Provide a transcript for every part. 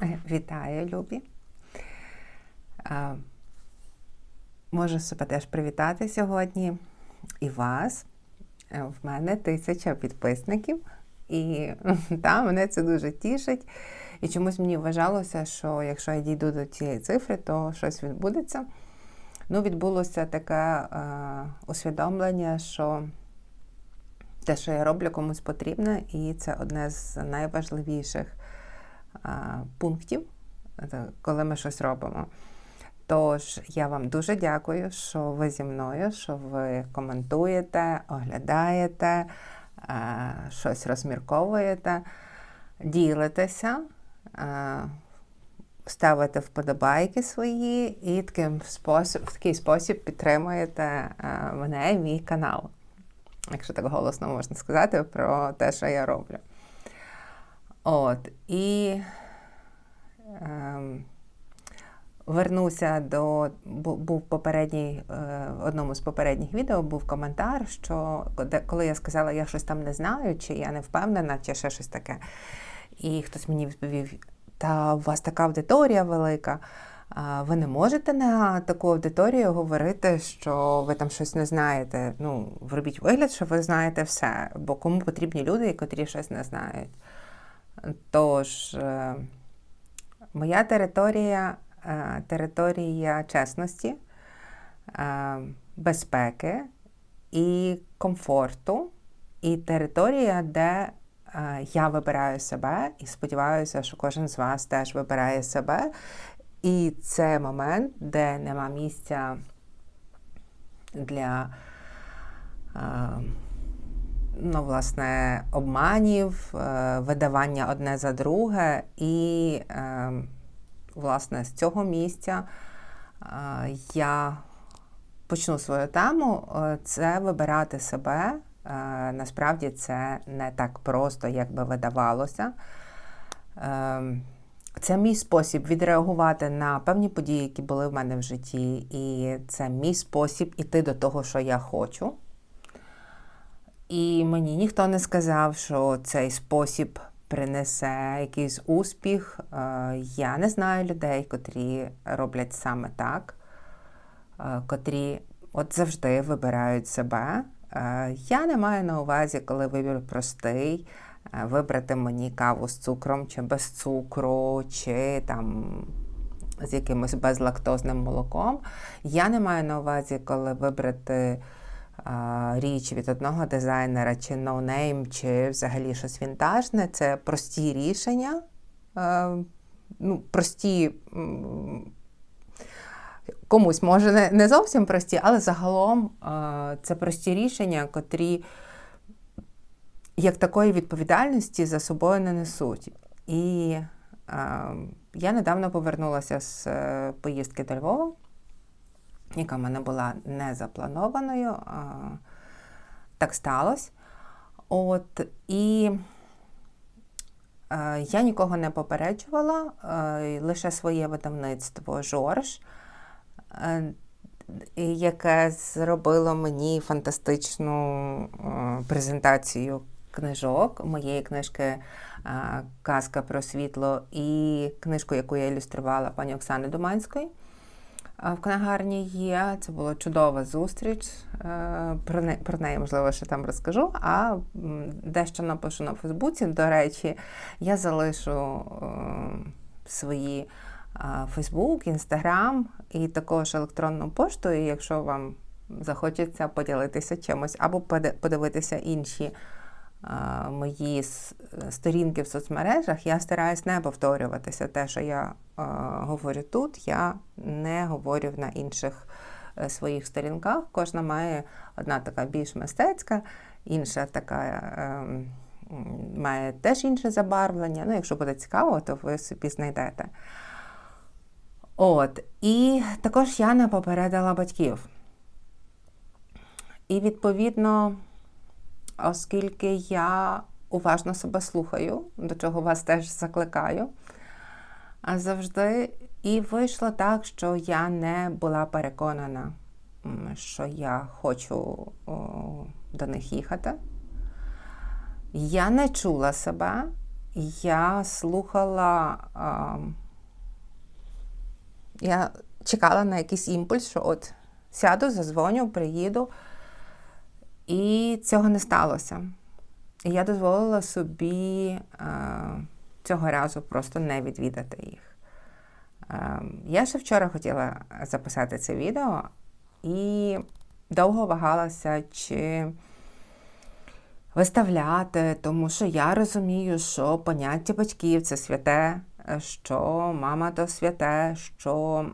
Вітаю, Любі. Можу себе теж привітати сьогодні і вас. Е, В мене тисяча підписників, і та, мене це дуже тішить. І чомусь мені вважалося, що якщо я дійду до цієї цифри, то щось відбудеться. Ну, відбулося таке е, усвідомлення, що те, що я роблю, комусь потрібно, і це одне з найважливіших пунктів, е, коли ми щось робимо. Тож я вам дуже дякую, що ви зі мною, що ви коментуєте, оглядаєте, е, щось розмірковуєте, ділитеся, е, ставите вподобайки свої і таким спосіб, в такий спосіб підтримуєте е, мене і мій канал. Якщо так голосно можна сказати про те, що я роблю. От, і ем, вернуся до був попередній, е, одному з попередніх відео був коментар, що коли я сказала, я щось там не знаю, чи я не впевнена, чи ще щось таке. І хтось мені відповів: та у вас така аудиторія велика. Ви не можете на таку аудиторію говорити, що ви там щось не знаєте. Ну, робіть вигляд, що ви знаєте все, бо кому потрібні люди, котрі щось не знають. Тож, е, моя територія е, територія чесності, е, безпеки і комфорту, і територія, де я вибираю себе, і сподіваюся, що кожен з вас теж вибирає себе. І це момент, де нема місця для ну, власне, обманів, е, видавання одне за друге. І, е, власне, з цього місця е, я почну свою тему. Це вибирати себе. Насправді це не так просто, як би видавалося. Це мій спосіб відреагувати на певні події, які були в мене в житті, і це мій спосіб іти до того, що я хочу. І мені ніхто не сказав, що цей спосіб принесе якийсь успіх. Е, Я не знаю людей, котрі роблять саме так, е, котрі от завжди вибирають себе. Е, Я не маю на увазі, коли вибір простий, вибрати мені каву з цукром чи без цукру, чи там з якимось безлактозним молоком. Я не маю на увазі, коли вибрати річ від одного дизайнера, чи ноунейм, чи взагалі щось вінтажне. Це прості рішення. е, Ну, прості. Комусь може не, зовсім прості, але загалом е, це прості рішення, котрі як такої відповідальності за собою не несуть. І е, я недавно повернулася з поїздки до Львова, яка в мене була не запланованою. Так сталося. От, і е, я нікого не попереджувала, е, лише своє видавництво Жорж, е, яке зробило мені фантастичну презентацію книжок моєї книжки Казка про світло і книжку, яку я ілюструвала пані Оксани Думанської. В книгарні є. Це була чудова зустріч. Е, Про неї, про неї, можливо, ще там розкажу. А дещо напишу на Фейсбуці. До речі, я залишу е, свої Фейсбук, Інстаграм і також електронну пошту. І якщо вам захочеться поділитися чимось або поди- подивитися інші мої сторінки в соцмережах, я стараюсь не повторюватися. Те, що я говорю тут, я не говорю на інших е, своїх сторінках. Кожна має одна така більш мистецька, інша така. Має теж інше забарвлення. Ну, якщо буде цікаво, то ви собі знайдете. От, і також я не попередила батьків. І відповідно, оскільки я уважно себе слухаю, до чого вас теж закликаю, а завжди і вийшло так, що я не була переконана, що я хочу до них їхати. Я не чула себе, я слухала, я чекала на якийсь імпульс, що от сяду, зазвоню, приїду, і цього не сталося. І я дозволила собі а, цього разу просто не відвідати їх. А, я ще вчора хотіла записати це відео і довго вагалася, чи виставляти, тому що я розумію, що поняття батьків це святе, що мама то святе, що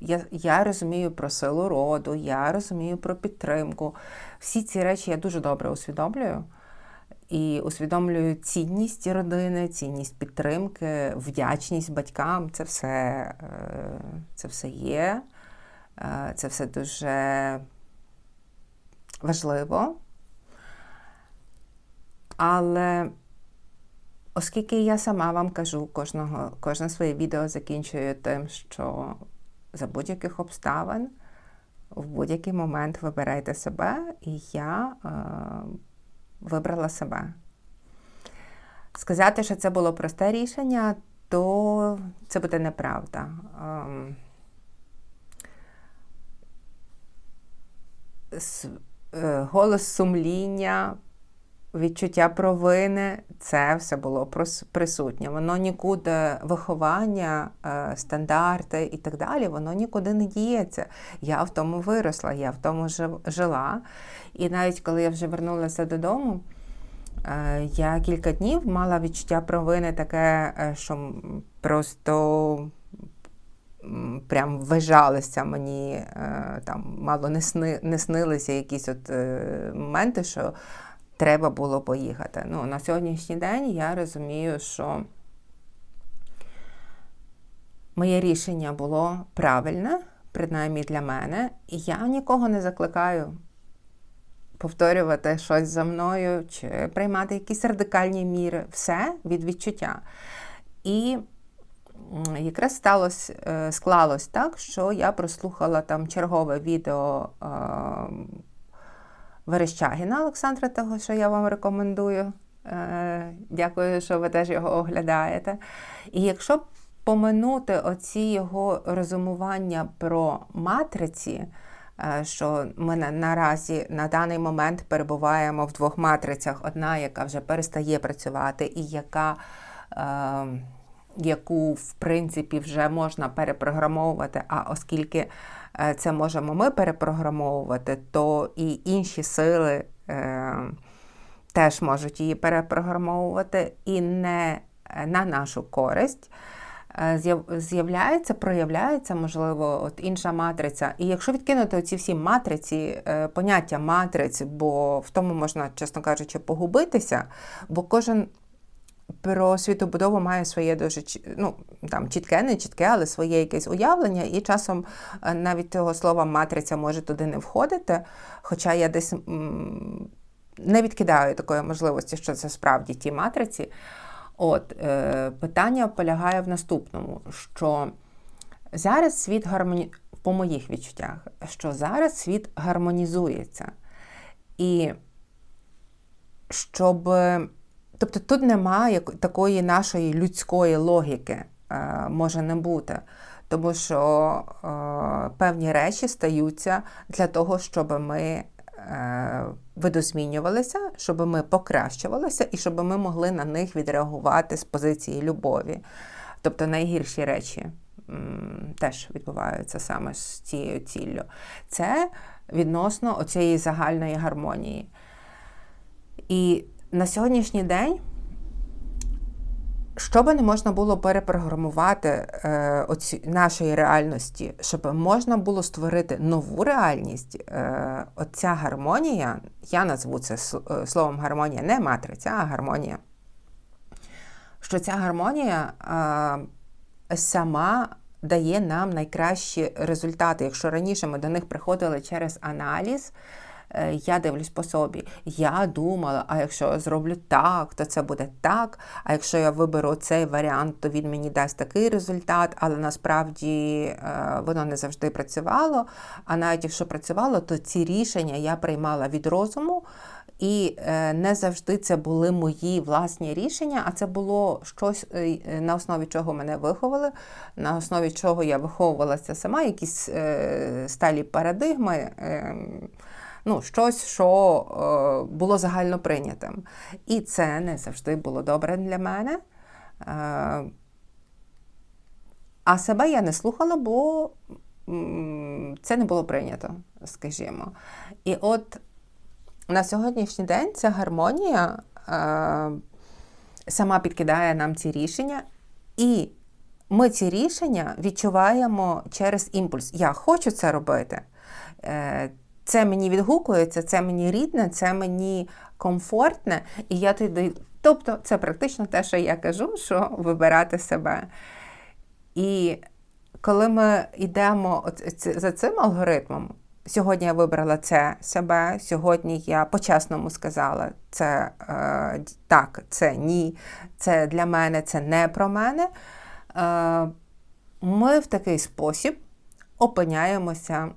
я, я розумію про силу роду, я розумію про підтримку. Всі ці речі я дуже добре усвідомлюю. І усвідомлюю цінність родини, цінність підтримки, вдячність батькам. Це все, е, це все є. Е, це все дуже важливо. Але оскільки я сама вам кажу, кожного, кожне своє відео закінчую тим, що за будь-яких обставин в будь-який момент вибирайте себе, і я е, вибрала себе. Сказати, що це було просте рішення, то це буде неправда. Е, голос сумління, відчуття провини це все було присутнє. Воно нікуди виховання, е, стандарти і так далі, воно нікуди не діється. Я в тому виросла, я в тому жила. І навіть коли я вже вернулася додому, е, я кілька днів мала відчуття провини таке, е, що просто прям вважалися мені, там мало не сни, не снилися якісь от моменти, що треба було поїхати. Ну, На сьогоднішній день я розумію, що моє рішення було правильне, принаймні для мене, і я нікого не закликаю. Повторювати щось за мною, чи приймати якісь радикальні міри, все від відчуття. І якраз сталося, е, склалось так, що я прослухала там чергове відео е, Верещагіна Олександра, того, що я вам рекомендую. Е, дякую, що ви теж його оглядаєте. І якщо поминути оці його розумування про матриці, що ми наразі на даний момент перебуваємо в двох матрицях: одна, яка вже перестає працювати, і яка яку, в принципі, вже можна перепрограмовувати, а оскільки е, це можемо ми перепрограмовувати, то і інші сили е, теж можуть її перепрограмовувати і не е, на нашу користь. Е, з'являється, проявляється, можливо, от інша матриця. І якщо відкинути ці всі матриці, поняття матриць, бо в тому можна, чесно кажучи, погубитися, бо кожен про світобудову має своє дуже ну, там, чітке, не чітке, але своє якесь уявлення, і часом е, навіть того слова матриця може туди не входити. Хоча я десь не відкидаю такої можливості, що це справді ті матриці. От, е, Питання полягає в наступному, що зараз світ гармоні... по моїх відчуттях, що зараз світ гармонізується. І щоб Тобто тут немає такої нашої людської логіки, е, може не бути. Тому що е, певні речі стаються для того, щоб ми е, видозмінювалися, щоб ми покращувалися і щоб ми могли на них відреагувати з позиції любові. Тобто найгірші речі теж відбуваються саме з цією ціллю. Це відносно оцієї загальної гармонії. І на сьогоднішній день, що би не можна було перепрограмувати е, оці, нашої реальності, щоб можна було створити нову реальність, е, оця гармонія, я назву це е, словом гармонія, не матриця, а гармонія. Що ця гармонія е, сама дає нам найкращі результати. Якщо раніше ми до них приходили через аналіз, я дивлюсь по собі. Я думала, а якщо я зроблю так, то це буде так. А якщо я виберу цей варіант, то він мені дасть такий результат, але насправді е, воно не завжди працювало. А навіть якщо працювало, то ці рішення я приймала від розуму. І е, не завжди це були мої власні рішення, а це було щось, е, на основі чого мене виховали, на основі чого я виховувалася сама, якісь е, сталі парадигми, ну, щось, що було загально прийнятим. І це не завжди було добре для мене. А себе я не слухала, бо це не було прийнято, скажімо. І от на сьогоднішній день ця гармонія е, сама підкидає нам ці рішення, і ми ці рішення відчуваємо через імпульс. Я хочу це робити. Це мені відгукується, це мені рідне, це мені комфортне, і я туди. Тобто, це практично те, що я кажу, що вибирати себе. І коли ми йдемо за цим алгоритмом, Сьогодні я вибрала це себе. Сьогодні я по-чесному сказала, це е, так, це ні, це для мене, це не про мене. Е, Ми в такий спосіб опиняємося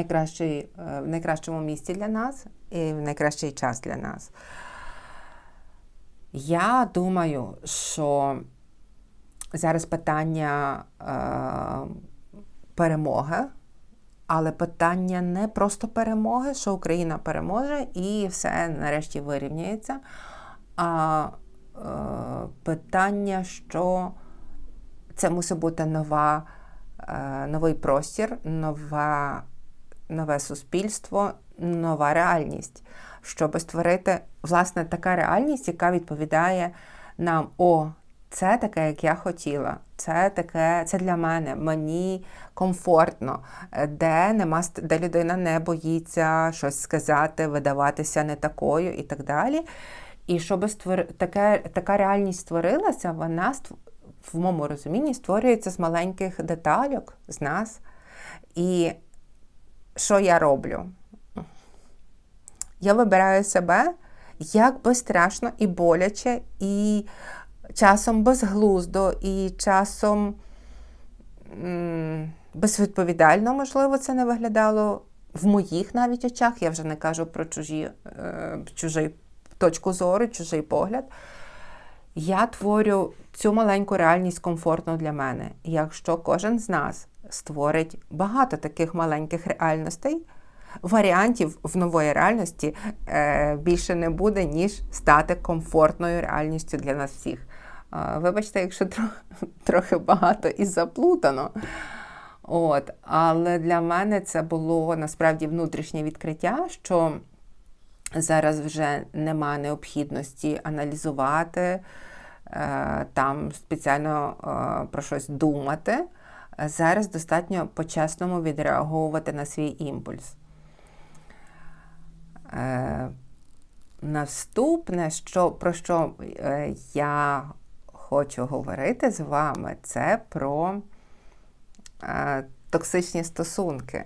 е, в найкращому місці для нас і в найкращий час для нас. Я думаю, що зараз питання е, перемоги. Але питання не просто перемоги, що Україна переможе і все нарешті вирівняється. А е, питання, що це мусить бути нова, е, новий простір, нова, нове суспільство, нова реальність, щоб створити власне така реальність, яка відповідає нам: о, це таке, як я хотіла. Це таке, це для мене, мені комфортно, де нема де людина не боїться щось сказати, видаватися не такою і так далі. І щоб створ... таке, така реальність створилася, вона в моєму розумінні створюється з маленьких детальок з нас. І що я роблю? Я вибираю себе як би страшно і боляче, і часом безглуздо і часом безвідповідально, можливо, це не виглядало в моїх навіть очах. Я вже не кажу про чужі, е, чужий точку зору, чужий погляд. Я творю цю маленьку реальність комфортно для мене. якщо кожен з нас створить багато таких маленьких реальностей, варіантів в нової реальності е, більше не буде, ніж стати комфортною реальністю для нас всіх. Вибачте, якщо трохи багато і заплутано. От, Але для мене це було насправді внутрішнє відкриття, що зараз вже нема необхідності аналізувати, е, там спеціально е, про щось думати. Зараз достатньо по-чесному відреагувати на свій імпульс. Е, наступне, що, про що я хочу говорити з вами, це про е, токсичні стосунки.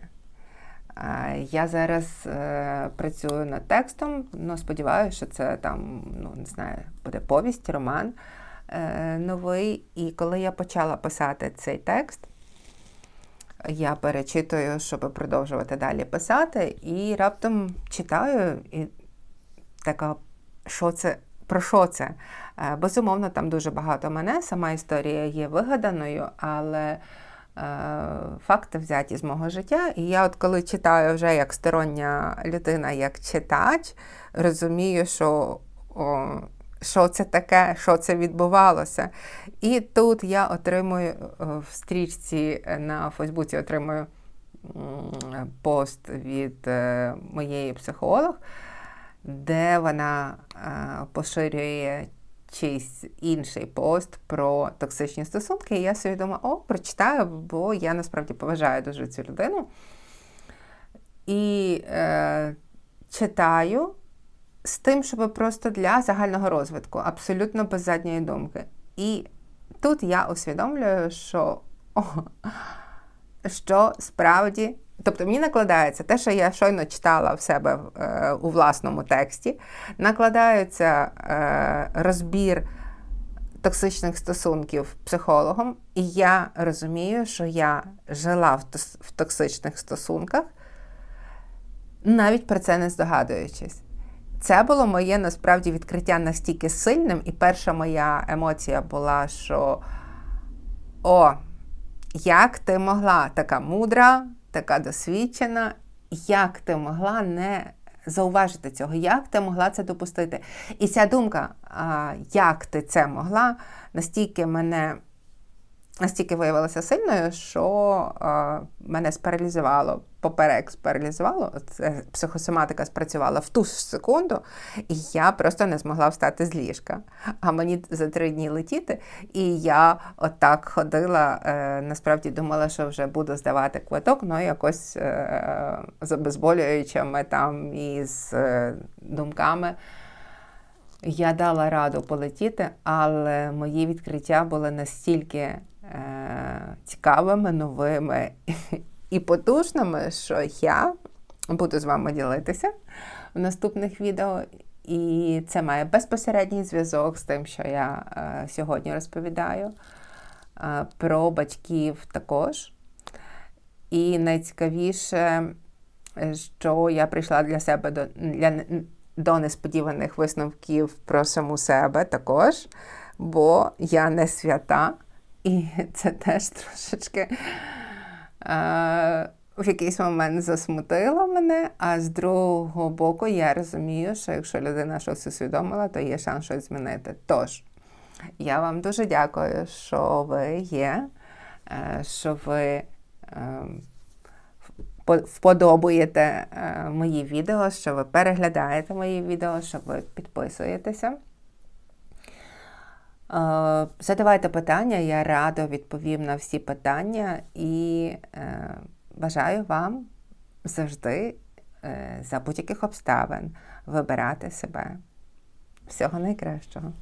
Е, я зараз е, працюю над текстом, ну, сподіваюся, що це там, ну, не знаю, буде повість, роман е, новий. І коли я почала писати цей текст, я перечитую, щоб продовжувати далі писати, і раптом читаю, і така, що це про що це? Е, безумовно, там дуже багато мене, сама історія є вигаданою, але е, факти взяті з мого життя. І я, от коли читаю вже як стороння людина, як читач, розумію, що о, що це таке, що це відбувалося. І тут я отримую е, в стрічці на Фейсбуці отримую пост від моєї психолог де вона поширює чийсь інший пост про токсичні стосунки. І я собі думаю, о, прочитаю, бо я насправді поважаю дуже цю людину. І е, читаю з тим, щоб просто для загального розвитку, абсолютно без задньої думки. І тут я усвідомлюю, що, о, що справді Тобто мені накладається те, що я щойно читала в себе е, у власному тексті, накладається е, розбір токсичних стосунків психологом, і я розумію, що я жила в токсичних стосунках навіть про це не здогадуючись. Це було моє насправді відкриття настільки сильним, і перша моя емоція була, що о, як ти могла, така мудра, така досвідчена, як ти могла не зауважити цього, як ти могла це допустити? І ця думка, як ти це могла, настільки мене настільки виявилася сильною, що мене спаралізувало, поперек спаралізувало, це психосоматика спрацювала в ту ж секунду, і я просто не змогла встати з ліжка. А мені за три дні летіти, і я отак ходила, е, насправді думала, що вже буду здавати квиток, ну якось е, з обезболюючими там і з е, думками. Я дала раду полетіти, але мої відкриття були настільки е, цікавими, новими і потужними, що я буду з вами ділитися в наступних відео. І це має безпосередній зв'язок з тим, що я е, сьогодні розповідаю. Е, про батьків також. І найцікавіше, що я прийшла для себе до для до несподіваних висновків про саму себе також, бо я не свята, і це теж трошечки в якийсь момент засмутило мене. А з другого боку, я розумію, що якщо людина щось усвідомила, то є шанс щось змінити. Тож, я вам дуже дякую, що ви є, е, що ви. Е, вподобуєте е, мої відео, що ви переглядаєте мої відео, що ви підписуєтеся. Е, задавайте питання, я радо відповім на всі питання і е, бажаю вам завжди за будь-яких обставин вибирати себе. Всього найкращого.